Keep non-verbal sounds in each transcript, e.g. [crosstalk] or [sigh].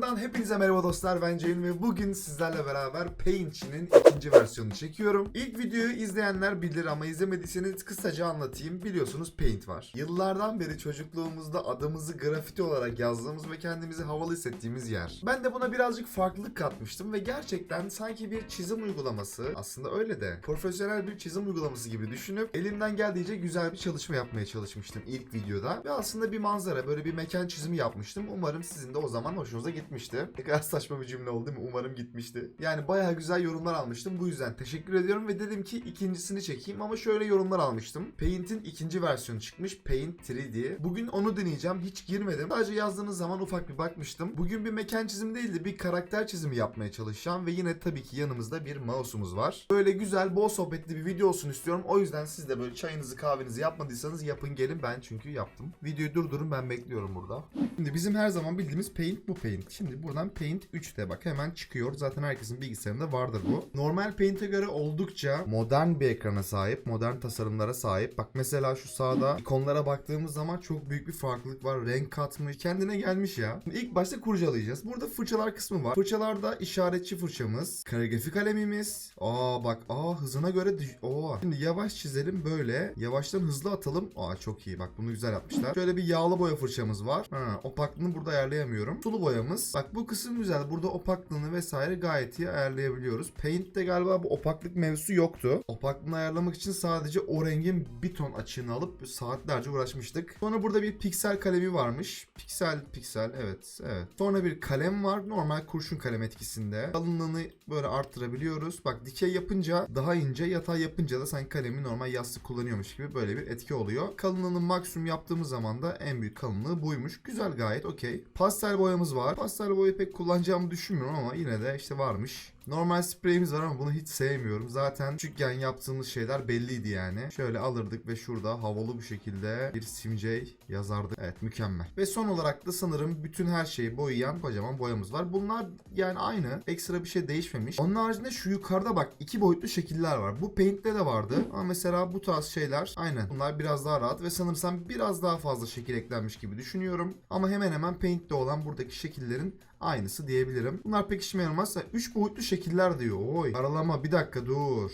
kanalından hepinize merhaba dostlar ben Ceyhun ve bugün sizlerle beraber Paint'çinin ikinci versiyonunu çekiyorum. İlk videoyu izleyenler bilir ama izlemediyseniz kısaca anlatayım. Biliyorsunuz Paint var. Yıllardan beri çocukluğumuzda adımızı grafiti olarak yazdığımız ve kendimizi havalı hissettiğimiz yer. Ben de buna birazcık farklılık katmıştım ve gerçekten sanki bir çizim uygulaması aslında öyle de profesyonel bir çizim uygulaması gibi düşünüp elimden geldiğince güzel bir çalışma yapmaya çalışmıştım ilk videoda. Ve aslında bir manzara böyle bir mekan çizimi yapmıştım. Umarım sizin de o zaman hoşunuza gitmişti. Ne saçma bir cümle oldu değil mi? Umarım gitmişti. Yani bayağı güzel yorumlar almıştım. Bu yüzden teşekkür ediyorum ve dedim ki ikincisini çekeyim ama şöyle yorumlar almıştım. Paint'in ikinci versiyonu çıkmış. Paint 3D. Bugün onu deneyeceğim. Hiç girmedim. Sadece yazdığınız zaman ufak bir bakmıştım. Bugün bir mekan çizimi değil de bir karakter çizimi yapmaya çalışacağım ve yine tabii ki yanımızda bir mouse'umuz var. Böyle güzel, bol sohbetli bir video olsun istiyorum. O yüzden siz de böyle çayınızı, kahvenizi yapmadıysanız yapın gelin. Ben çünkü yaptım. Videoyu durdurun ben bekliyorum burada. Şimdi bizim her zaman bildiğimiz Paint bu Paint. Şimdi buradan Paint 3'te bak hemen çıkıyor. Zaten herkesin bilgisayarında vardır bu. Normal Paint'e göre oldukça modern bir ekrana sahip, modern tasarımlara sahip. Bak mesela şu sağda ikonlara baktığımız zaman çok büyük bir farklılık var. Renk katmış, kendine gelmiş ya. Şimdi ilk başta kurcalayacağız. Burada fırçalar kısmı var. Fırçalarda işaretçi fırçamız, kaligrafi kalemimiz. Aa bak, aa hızına göre Oo. Şimdi yavaş çizelim böyle. Yavaştan hızlı atalım. Aa çok iyi. Bak bunu güzel yapmışlar. Şöyle bir yağlı boya fırçamız var. Ha, opaklığını burada ayarlayamıyorum. Sulu boyamız. Bak bu kısım güzel. Burada opaklığını vesaire gayet iyi ayarlayabiliyoruz. Paint'te galiba bu opaklık mevzusu yoktu. Opaklığını ayarlamak için sadece o rengin bir ton açığını alıp saatlerce uğraşmıştık. Sonra burada bir piksel kalemi varmış. Piksel piksel evet evet. Sonra bir kalem var. Normal kurşun kalem etkisinde. Kalınlığını böyle arttırabiliyoruz. Bak dikey yapınca daha ince, yatay yapınca da sanki kalemi normal yastık kullanıyormuş gibi böyle bir etki oluyor. Kalınlığını maksimum yaptığımız zaman da en büyük kalınlığı buymuş. Güzel gayet okey. Pastel boyamız var. Pastel boyayı pek kullanacağımı düşünmüyorum ama yine de işte varmış. Normal spreyimiz var ama bunu hiç sevmiyorum. Zaten küçükken yaptığımız şeyler belliydi yani. Şöyle alırdık ve şurada havalı bir şekilde bir simcey yazardık. Evet mükemmel. Ve son olarak da sanırım bütün her şeyi boyayan kocaman boyamız var. Bunlar yani aynı. Ekstra bir şey değişmemiş. Onun haricinde şu yukarıda bak iki boyutlu şekiller var. Bu Paint'te de vardı. Ama mesela bu tarz şeyler aynen. Bunlar biraz daha rahat ve sanırsam biraz daha fazla şekil eklenmiş gibi düşünüyorum. Ama hemen hemen Paint'te olan buradaki şekillerin aynısı diyebilirim. Bunlar pek işime yaramaz. 3 boyutlu şekiller diyor. Oy. Aralama bir dakika dur.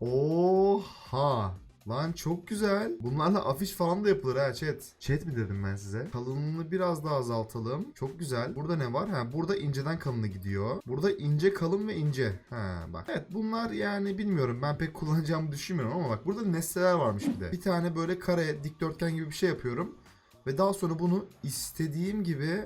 Oha. Lan çok güzel. Bunlarla afiş falan da yapılır ha chat. Chat mi dedim ben size? Kalınlığını biraz daha azaltalım. Çok güzel. Burada ne var? Ha burada inceden kalını gidiyor. Burada ince kalın ve ince. Ha bak. Evet bunlar yani bilmiyorum. Ben pek kullanacağımı düşünmüyorum ama bak burada nesneler varmış bir de. Bir tane böyle kare dikdörtgen gibi bir şey yapıyorum. Ve daha sonra bunu istediğim gibi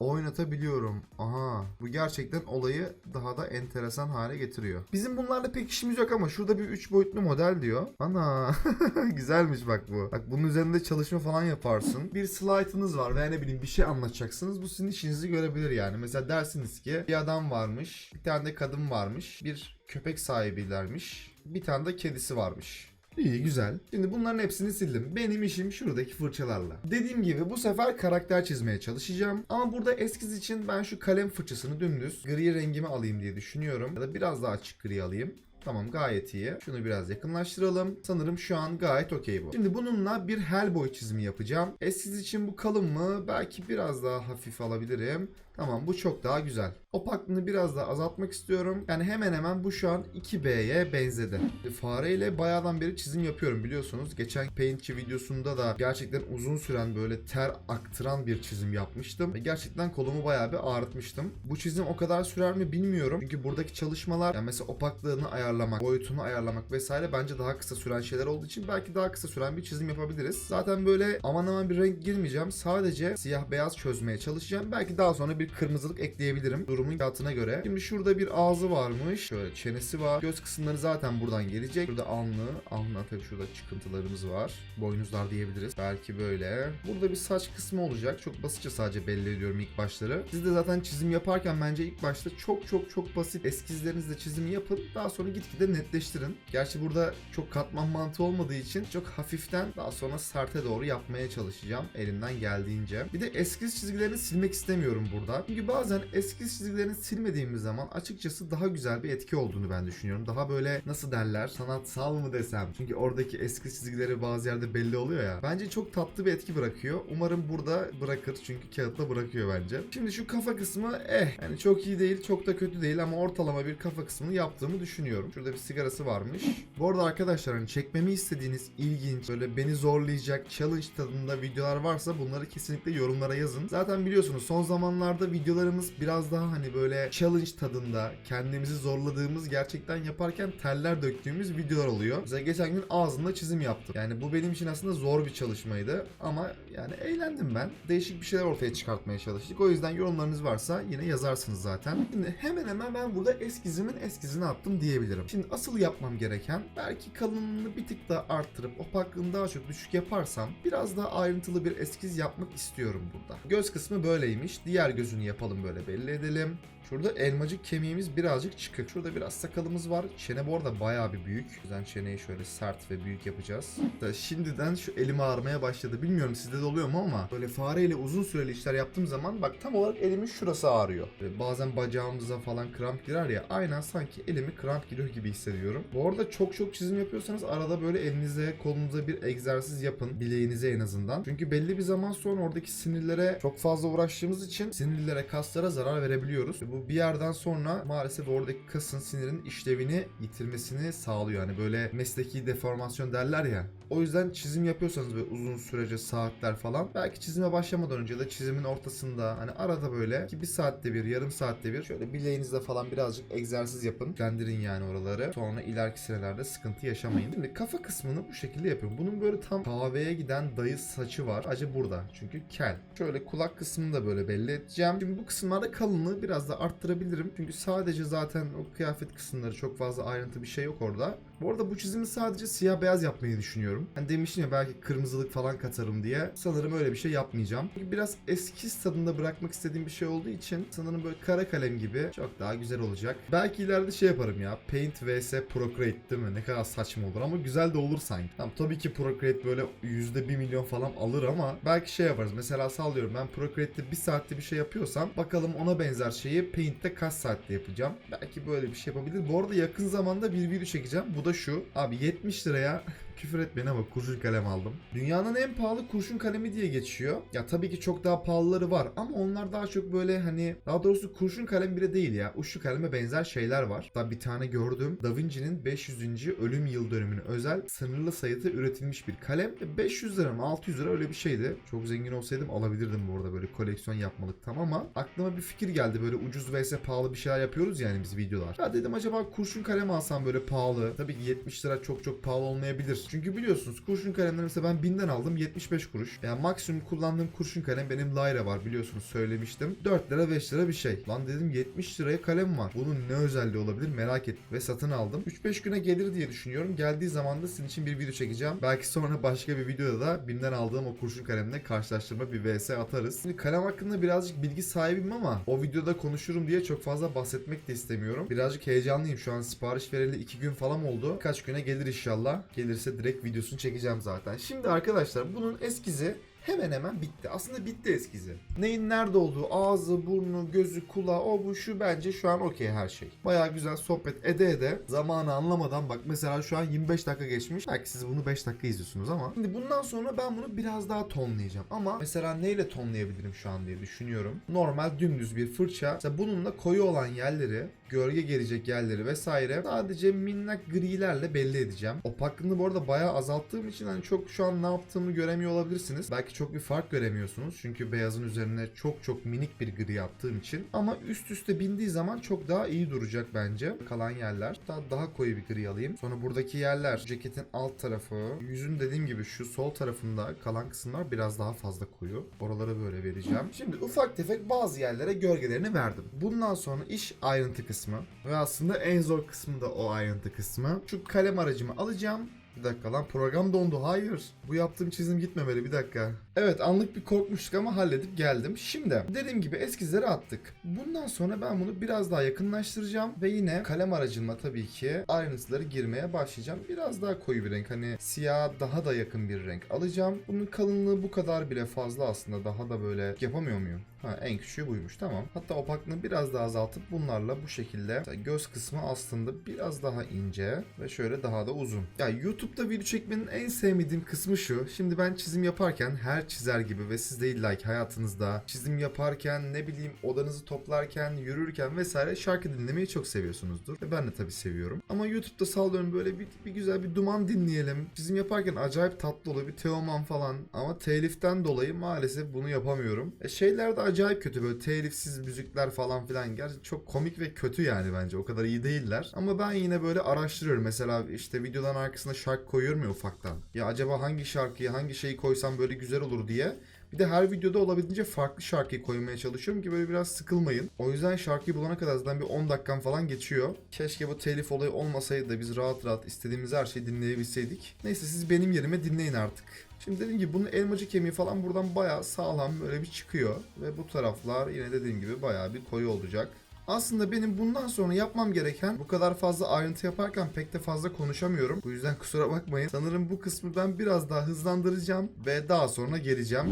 oynatabiliyorum. Aha bu gerçekten olayı daha da enteresan hale getiriyor. Bizim bunlarla pek işimiz yok ama şurada bir 3 boyutlu model diyor. Ana [laughs] güzelmiş bak bu. Bak bunun üzerinde çalışma falan yaparsın. Bir slide'ınız var veya ne bileyim bir şey anlatacaksınız. Bu sizin işinizi görebilir yani. Mesela dersiniz ki bir adam varmış. Bir tane de kadın varmış. Bir köpek sahibilermiş. Bir tane de kedisi varmış. İyi güzel. Şimdi bunların hepsini sildim. Benim işim şuradaki fırçalarla. Dediğim gibi bu sefer karakter çizmeye çalışacağım. Ama burada eskiz için ben şu kalem fırçasını dümdüz gri rengime alayım diye düşünüyorum. Ya da biraz daha açık gri alayım. Tamam gayet iyi. Şunu biraz yakınlaştıralım. Sanırım şu an gayet okey bu. Şimdi bununla bir Hellboy çizimi yapacağım. Eskiz için bu kalın mı? Belki biraz daha hafif alabilirim. Tamam bu çok daha güzel. Opaklığını biraz daha azaltmak istiyorum. Yani hemen hemen bu şu an 2B'ye benzedi. Fareyle bayağıdan beri çizim yapıyorum biliyorsunuz. Geçen Paintçi videosunda da gerçekten uzun süren böyle ter aktıran bir çizim yapmıştım. Ve gerçekten kolumu bayağı bir ağrıtmıştım. Bu çizim o kadar sürer mi bilmiyorum. Çünkü buradaki çalışmalar yani mesela opaklığını ayarlamak, boyutunu ayarlamak vesaire bence daha kısa süren şeyler olduğu için belki daha kısa süren bir çizim yapabiliriz. Zaten böyle aman aman bir renk girmeyeceğim. Sadece siyah beyaz çözmeye çalışacağım. Belki daha sonra bir kırmızılık ekleyebilirim durumun fiyatına göre. Şimdi şurada bir ağzı varmış. Şöyle çenesi var. Göz kısımları zaten buradan gelecek. Burada alnı. Alnı tabii şurada çıkıntılarımız var. Boynuzlar diyebiliriz. Belki böyle. Burada bir saç kısmı olacak. Çok basitçe sadece belli ediyorum ilk başları. Siz de zaten çizim yaparken bence ilk başta çok çok çok basit eskizlerinizle çizimi yapın. Daha sonra gitgide netleştirin. Gerçi burada çok katman mantığı olmadığı için çok hafiften daha sonra serte doğru yapmaya çalışacağım elimden geldiğince. Bir de eskiz çizgilerini silmek istemiyorum burada. Çünkü bazen eskiz çizgilerini silmediğimiz zaman açıkçası daha güzel bir etki olduğunu ben düşünüyorum. Daha böyle nasıl derler sanatsal mı desem. Çünkü oradaki eskiz çizgileri bazı yerde belli oluyor ya. Bence çok tatlı bir etki bırakıyor. Umarım burada bırakır çünkü kağıtta bırakıyor bence. Şimdi şu kafa kısmı eh yani çok iyi değil çok da kötü değil ama ortalama bir kafa kısmını yaptığımı düşünüyorum. Şurada bir sigarası varmış. Bu arada arkadaşlar hani çekmemi istediğiniz ilginç böyle beni zorlayacak challenge tadında videolar varsa bunları kesinlikle yorumlara yazın. Zaten biliyorsunuz son zamanlarda videolarımız biraz daha hani böyle challenge tadında kendimizi zorladığımız gerçekten yaparken teller döktüğümüz videolar oluyor. Mesela geçen gün ağzımda çizim yaptım. Yani bu benim için aslında zor bir çalışmaydı ama yani eğlendim ben. Değişik bir şeyler ortaya çıkartmaya çalıştık. O yüzden yorumlarınız varsa yine yazarsınız zaten. Şimdi hemen hemen ben burada eskizimin eskizini attım diyebilirim. Şimdi asıl yapmam gereken belki kalınlığını bir tık daha arttırıp opaklığını daha çok düşük yaparsam biraz daha ayrıntılı bir eskiz yapmak istiyorum burada. Göz kısmı böyleymiş. Diğer gözünü yapalım böyle belli edelim. Şurada elmacık kemiğimiz birazcık çıkık. Şurada biraz sakalımız var. Çene bu arada bayağı bir büyük. O yüzden çeneyi şöyle sert ve büyük yapacağız. Da şimdiden şu elim ağrımaya başladı. Bilmiyorum sizde de oluyor mu ama böyle fareyle uzun süreli işler yaptığım zaman bak tam olarak elimin şurası ağrıyor. Böyle bazen bacağımıza falan kramp girer ya. Aynen sanki elimi kramp giriyor gibi hissediyorum. Bu arada çok çok çizim yapıyorsanız arada böyle elinize kolunuza bir egzersiz yapın. Bileğinize en azından. Çünkü belli bir zaman sonra oradaki sinirlere çok fazla uğraştığımız için sinirlere kaslara zarar verebiliyoruz. Bu bir yerden sonra maalesef oradaki kasın sinirin işlevini yitirmesini sağlıyor. Hani böyle mesleki deformasyon derler ya. O yüzden çizim yapıyorsanız böyle uzun sürece saatler falan belki çizime başlamadan önce ya da çizimin ortasında hani arada böyle ki bir saatte bir yarım saatte bir şöyle bileğinizde falan birazcık egzersiz yapın. Kendirin yani oraları. Sonra ileriki senelerde sıkıntı yaşamayın. Şimdi kafa kısmını bu şekilde yapıyorum. Bunun böyle tam kahveye giden dayı saçı var. Acı burada. Çünkü kel. Şöyle kulak kısmını da böyle belli edeceğim. Şimdi bu kısımlarda kalınlığı biraz da arttırabilirim. Çünkü sadece zaten o kıyafet kısımları çok fazla ayrıntı bir şey yok orada. Bu arada bu çizimi sadece siyah beyaz yapmayı düşünüyorum. Hani demiştim ya belki kırmızılık falan katarım diye. Sanırım öyle bir şey yapmayacağım. Çünkü biraz eskiz tadında bırakmak istediğim bir şey olduğu için sanırım böyle kara kalem gibi çok daha güzel olacak. Belki ileride şey yaparım ya. Paint vs Procreate değil mi? Ne kadar saçma olur ama güzel de olur sanki. Tamam tabii ki Procreate böyle yüzde bir milyon falan alır ama belki şey yaparız. Mesela sallıyorum ben Procreate'de bir saatte bir şey yapıyorsam bakalım ona benzer şeyi Paint'te kaç saatte yapacağım. Belki böyle bir şey yapabilir. Bu arada yakın zamanda bir video çekeceğim. Bu da şu. Abi 70 liraya küfür etmeyin ama kurşun kalem aldım. Dünyanın en pahalı kurşun kalemi diye geçiyor. Ya tabii ki çok daha pahalıları var ama onlar daha çok böyle hani daha doğrusu kurşun kalem bile değil ya. Uçlu kaleme benzer şeyler var. Hatta bir tane gördüm. Da Vinci'nin 500. ölüm yıl dönümüne özel sınırlı sayıda üretilmiş bir kalem. 500 lira mı 600 lira öyle bir şeydi. Çok zengin olsaydım alabilirdim bu arada böyle koleksiyon yapmalık tam ama aklıma bir fikir geldi. Böyle ucuz vs pahalı bir şeyler yapıyoruz yani biz videolar. Ya dedim acaba kurşun kalem alsam böyle pahalı. Tabii ki 70 lira çok çok pahalı olmayabilir. Çünkü biliyorsunuz kurşun kalemleri mesela ben 1000'den aldım 75 kuruş. Yani maksimum kullandığım kurşun kalem benim Lyra var biliyorsunuz söylemiştim. 4 lira 5 lira bir şey. Lan dedim 70 liraya kalem var. Bunun ne özelliği olabilir merak ettim ve satın aldım. 3-5 güne gelir diye düşünüyorum. Geldiği zaman da sizin için bir video çekeceğim. Belki sonra başka bir videoda da 1000'den aldığım o kurşun kalemle karşılaştırma bir vs atarız. Şimdi kalem hakkında birazcık bilgi sahibim ama o videoda konuşurum diye çok fazla bahsetmek de istemiyorum. Birazcık heyecanlıyım şu an sipariş vereli 2 gün falan oldu. Kaç güne gelir inşallah. Gelirse direkt videosunu çekeceğim zaten. Şimdi arkadaşlar bunun eskizi hemen hemen bitti. Aslında bitti eskizi. Neyin nerede olduğu, ağzı, burnu, gözü, kulağı, o bu şu bence şu an okey her şey. Baya güzel sohbet ede ede zamanı anlamadan bak mesela şu an 25 dakika geçmiş. Belki siz bunu 5 dakika izliyorsunuz ama. Şimdi bundan sonra ben bunu biraz daha tonlayacağım. Ama mesela neyle tonlayabilirim şu an diye düşünüyorum. Normal dümdüz bir fırça. Mesela bununla koyu olan yerleri gölge gelecek yerleri vesaire sadece minnak grilerle belli edeceğim. Opaklığını bu arada bayağı azalttığım için hani çok şu an ne yaptığımı göremiyor olabilirsiniz. Belki çok bir fark göremiyorsunuz. Çünkü beyazın üzerine çok çok minik bir gri yaptığım için. Ama üst üste bindiği zaman çok daha iyi duracak bence. Kalan yerler. Daha, daha koyu bir gri alayım. Sonra buradaki yerler ceketin alt tarafı. Yüzün dediğim gibi şu sol tarafında kalan kısımlar biraz daha fazla koyu. Oraları böyle vereceğim. Şimdi ufak tefek bazı yerlere gölgelerini verdim. Bundan sonra iş ayrıntı kısmı. Ve aslında en zor kısmı da o ayrıntı kısmı. Şu kalem aracımı alacağım Bir dakika lan program dondu. Hayır. Bu yaptığım çizim gitmemeli. Bir dakika. Evet anlık bir korkmuştuk ama halledip geldim. Şimdi dediğim gibi eskizleri attık. Bundan sonra ben bunu biraz daha yakınlaştıracağım. Ve yine kalem aracılığıyla tabii ki ayrıntıları girmeye başlayacağım. Biraz daha koyu bir renk. Hani siyah daha da yakın bir renk alacağım. Bunun kalınlığı bu kadar bile fazla aslında. Daha da böyle yapamıyor muyum? Ha en küçüğü buymuş tamam. Hatta opaklığını biraz daha azaltıp bunlarla bu şekilde göz kısmı aslında biraz daha ince ve şöyle daha da uzun. Ya YouTube'da video çekmenin en sevmediğim kısmı şu. Şimdi ben çizim yaparken her çizer gibi ve siz de illa ki hayatınızda çizim yaparken ne bileyim odanızı toplarken, yürürken vesaire şarkı dinlemeyi çok seviyorsunuzdur. Ve ben de tabii seviyorum. Ama YouTube'da sallıyorum böyle bir, bir güzel bir duman dinleyelim. Çizim yaparken acayip tatlı oluyor bir Teoman falan. Ama teliften dolayı maalesef bunu yapamıyorum. E şeyler de acayip kötü böyle telifsiz müzikler falan filan. Gerçi çok komik ve kötü yani bence. O kadar iyi değiller. Ama ben yine böyle araştırıyorum. Mesela işte videoların arkasına şarkı koyuyorum ya ufaktan. Ya acaba hangi şarkıyı hangi şeyi koysam böyle güzel olur diye. Bir de her videoda olabildiğince farklı şarkıyı koymaya çalışıyorum ki böyle biraz sıkılmayın. O yüzden şarkıyı bulana kadar zaten bir 10 dakikam falan geçiyor. Keşke bu telif olayı olmasaydı da biz rahat rahat istediğimiz her şeyi dinleyebilseydik. Neyse siz benim yerime dinleyin artık. Şimdi dediğim gibi bunun elmacık kemiği falan buradan bayağı sağlam böyle bir çıkıyor. Ve bu taraflar yine dediğim gibi bayağı bir koyu olacak. Aslında benim bundan sonra yapmam gereken bu kadar fazla ayrıntı yaparken pek de fazla konuşamıyorum. Bu yüzden kusura bakmayın. Sanırım bu kısmı ben biraz daha hızlandıracağım ve daha sonra geleceğim.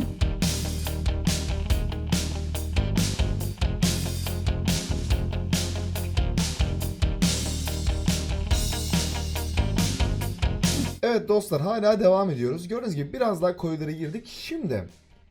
Evet dostlar hala devam ediyoruz. Gördüğünüz gibi biraz daha koyulara girdik. Şimdi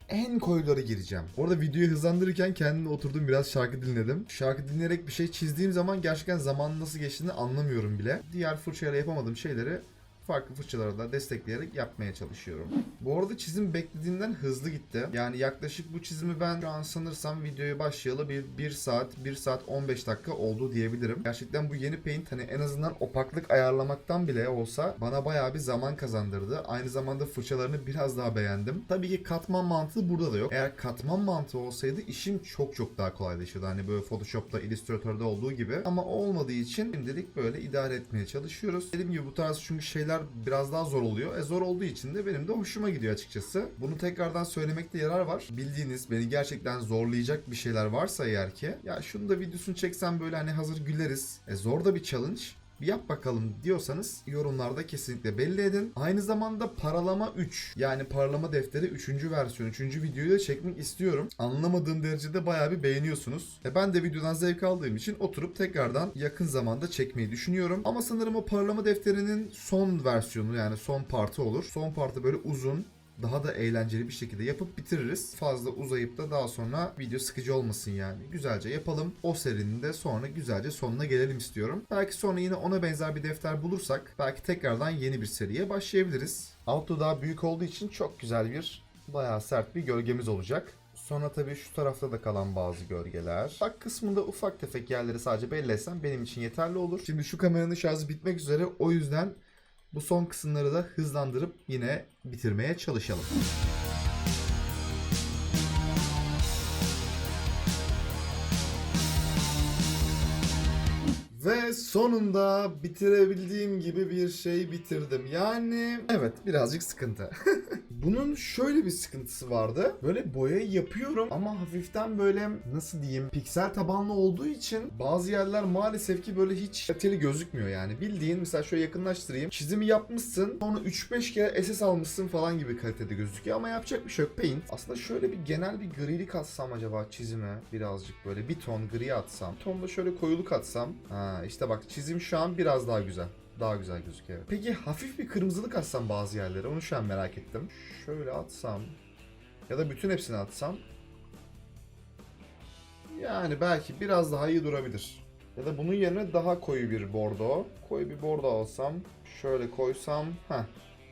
en koyulara gireceğim. Orada videoyu hızlandırırken kendime oturdum biraz şarkı dinledim. Şarkı dinleyerek bir şey çizdiğim zaman gerçekten zaman nasıl geçtiğini anlamıyorum bile. Diğer fırçayla yapamadığım şeyleri farklı fırçalarla destekleyerek yapmaya çalışıyorum. Bu arada çizim beklediğimden hızlı gitti. Yani yaklaşık bu çizimi ben şu an sanırsam videoya başlayalı bir 1 saat, 1 saat 15 dakika oldu diyebilirim. Gerçekten bu yeni paint hani en azından opaklık ayarlamaktan bile olsa bana bayağı bir zaman kazandırdı. Aynı zamanda fırçalarını biraz daha beğendim. Tabii ki katman mantığı burada da yok. Eğer katman mantığı olsaydı işim çok çok daha kolaylaşırdı. Hani böyle Photoshop'ta, Illustrator'da olduğu gibi. Ama olmadığı için şimdilik böyle idare etmeye çalışıyoruz. Dediğim gibi bu tarz çünkü şeyler biraz daha zor oluyor. E zor olduğu için de benim de hoşuma gidiyor açıkçası. Bunu tekrardan söylemekte yarar var. Bildiğiniz beni gerçekten zorlayacak bir şeyler varsa eğer ki ya şunu da videosunu çeksem böyle hani hazır güleriz. E zor da bir challenge. Yap bakalım diyorsanız yorumlarda kesinlikle belli edin. Aynı zamanda paralama 3 yani paralama defteri 3. versiyon 3. videoyu da çekmek istiyorum. Anlamadığım derecede bayağı bir beğeniyorsunuz. E ben de videodan zevk aldığım için oturup tekrardan yakın zamanda çekmeyi düşünüyorum. Ama sanırım o paralama defterinin son versiyonu yani son partı olur. Son partı böyle uzun daha da eğlenceli bir şekilde yapıp bitiririz. Fazla uzayıp da daha sonra video sıkıcı olmasın yani. Güzelce yapalım. O serinin de sonra güzelce sonuna gelelim istiyorum. Belki sonra yine ona benzer bir defter bulursak belki tekrardan yeni bir seriye başlayabiliriz. Outdo daha büyük olduğu için çok güzel bir bayağı sert bir gölgemiz olacak. Sonra tabii şu tarafta da kalan bazı gölgeler. Bak kısmında ufak tefek yerleri sadece belli etsem benim için yeterli olur. Şimdi şu kameranın şarjı bitmek üzere o yüzden bu son kısımları da hızlandırıp yine bitirmeye çalışalım. Ve sonunda bitirebildiğim gibi bir şey bitirdim. Yani evet birazcık sıkıntı. [laughs] Bunun şöyle bir sıkıntısı vardı. Böyle boyayı yapıyorum ama hafiften böyle nasıl diyeyim piksel tabanlı olduğu için bazı yerler maalesef ki böyle hiç kaliteli gözükmüyor yani. Bildiğin mesela şöyle yakınlaştırayım. Çizimi yapmışsın sonra 3-5 kere SS almışsın falan gibi kalitede gözüküyor ama yapacak bir şey yok. Paint. Aslında şöyle bir genel bir grilik atsam acaba çizime birazcık böyle bir ton gri atsam. Tonda şöyle koyuluk atsam. Ha işte bak çizim şu an biraz daha güzel. Daha güzel gözüküyor. Peki hafif bir kırmızılık atsam bazı yerlere onu şu an merak ettim. Şöyle atsam ya da bütün hepsini atsam yani belki biraz daha iyi durabilir. Ya da bunun yerine daha koyu bir bordo. Koyu bir bordo alsam. Şöyle koysam. Heh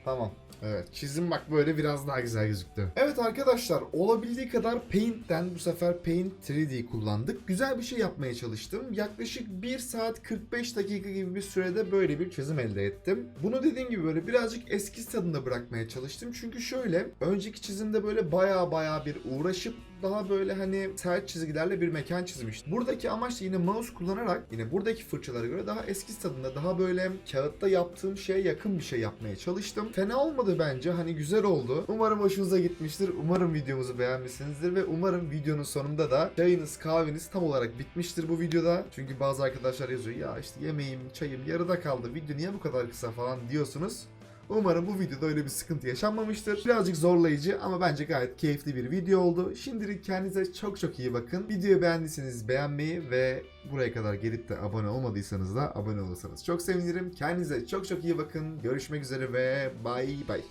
Tamam. Evet çizim bak böyle biraz daha güzel gözüktü. Evet arkadaşlar olabildiği kadar Paint'ten bu sefer Paint 3D kullandık. Güzel bir şey yapmaya çalıştım. Yaklaşık 1 saat 45 dakika gibi bir sürede böyle bir çizim elde ettim. Bunu dediğim gibi böyle birazcık eski tadında bırakmaya çalıştım. Çünkü şöyle önceki çizimde böyle baya baya bir uğraşıp daha böyle hani sert çizgilerle bir mekan çizmiştim. Buradaki amaç da yine mouse kullanarak yine buradaki fırçalara göre daha eski tadında daha böyle kağıtta yaptığım şeye yakın bir şey yapmaya çalıştım. Fena olmadı bence. Hani güzel oldu. Umarım hoşunuza gitmiştir. Umarım videomuzu beğenmişsinizdir ve umarım videonun sonunda da çayınız kahveniz tam olarak bitmiştir bu videoda. Çünkü bazı arkadaşlar yazıyor ya işte yemeğim çayım yarıda kaldı. Video niye bu kadar kısa falan diyorsunuz. Umarım bu videoda öyle bir sıkıntı yaşanmamıştır. Birazcık zorlayıcı ama bence gayet keyifli bir video oldu. Şimdilik kendinize çok çok iyi bakın. Videoyu beğendiyseniz beğenmeyi ve buraya kadar gelip de abone olmadıysanız da abone olursanız çok sevinirim. Kendinize çok çok iyi bakın. Görüşmek üzere ve bay bay.